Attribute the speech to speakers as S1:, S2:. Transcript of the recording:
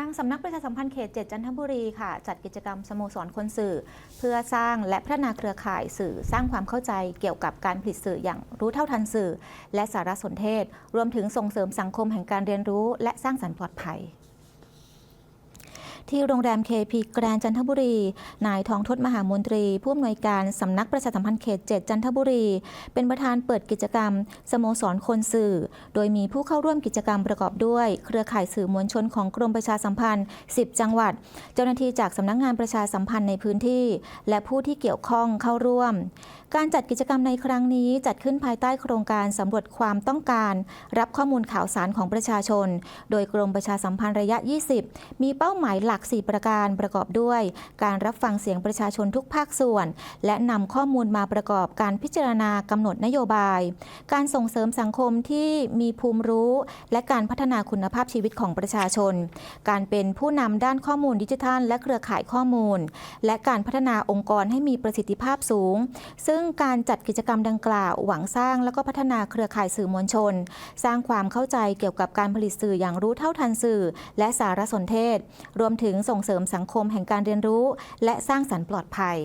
S1: างสำนักประชาสัมพันธ์เขต 7 จันทบุรีค่ะ จัดกิจกรรมสโมสรคนสื่อ เพื่อสร้างและพัฒนาเครือข่ายสื่อสร้างความเข้าใจเกี่ยวกับการผลิตสื่ออย่างรู้เท่าทันสื่อ และสารสนเทศ รวมถึงส่งเสริมสังคมแห่งการเรียนรู้ และสร้างสรรค์ปลอดภัย ที่โรงแรม KP แกรนด์จันทบุรี นายทองทศมหามนตรี ผู้อำนวยการสำนักประชาสัมพันธ์เขต 7 จันทบุรี เป็นประธานเปิดกิจกรรม สโมสรคนสื่อ โดยมีผู้เข้าร่วมกิจกรรมประกอบด้วย เครือข่ายสื่อมวลชนของกรมประชาสัมพันธ์ 10 จังหวัด เจ้าหน้าที่จากสำนักงานประชาสัมพันธ์ในพื้นที่ และผู้ที่เกี่ยวข้องเข้าร่วม การจัดกิจกรรมในครั้งนี้จัดขึ้นภายใต้โครงการสำรวจความต้องการ รับข้อมูลข่าวสารของประชาชน โดยกรมประชาสัมพันธ์ระยะ 20 มีเป้าหมายหลักก 4 ประการประกอบด้วย การรับฟังเสียงประชาชนทุกภาคส่วน และนำข้อมูลมาประกอบการพิจารณากำหนดนโยบาย การส่งเสริมสังคมที่มีภูมิรู้ และการพัฒนาคุณภาพชีวิตของประชาชน การเป็นผู้นำด้านข้อมูลดิจิทัล และเครือข่ายข้อมูล และการพัฒนาองค์กรให้มีประสิทธิภาพสูง ซึ่งการจัดกิจกรรมดังกล่าว หวังสร้างและก็พัฒนาเครือข่ายสื่อมวลชน สร้างความเข้าใจเกี่ยวกับการผลิตสื่ออย่างรู้เท่าทันสื่อ และสารสนเทศ รวมถึงถึงส่งเสริมสังคมแห่งการเรียนรู้ และสร้างสรรค์ปลอดภัย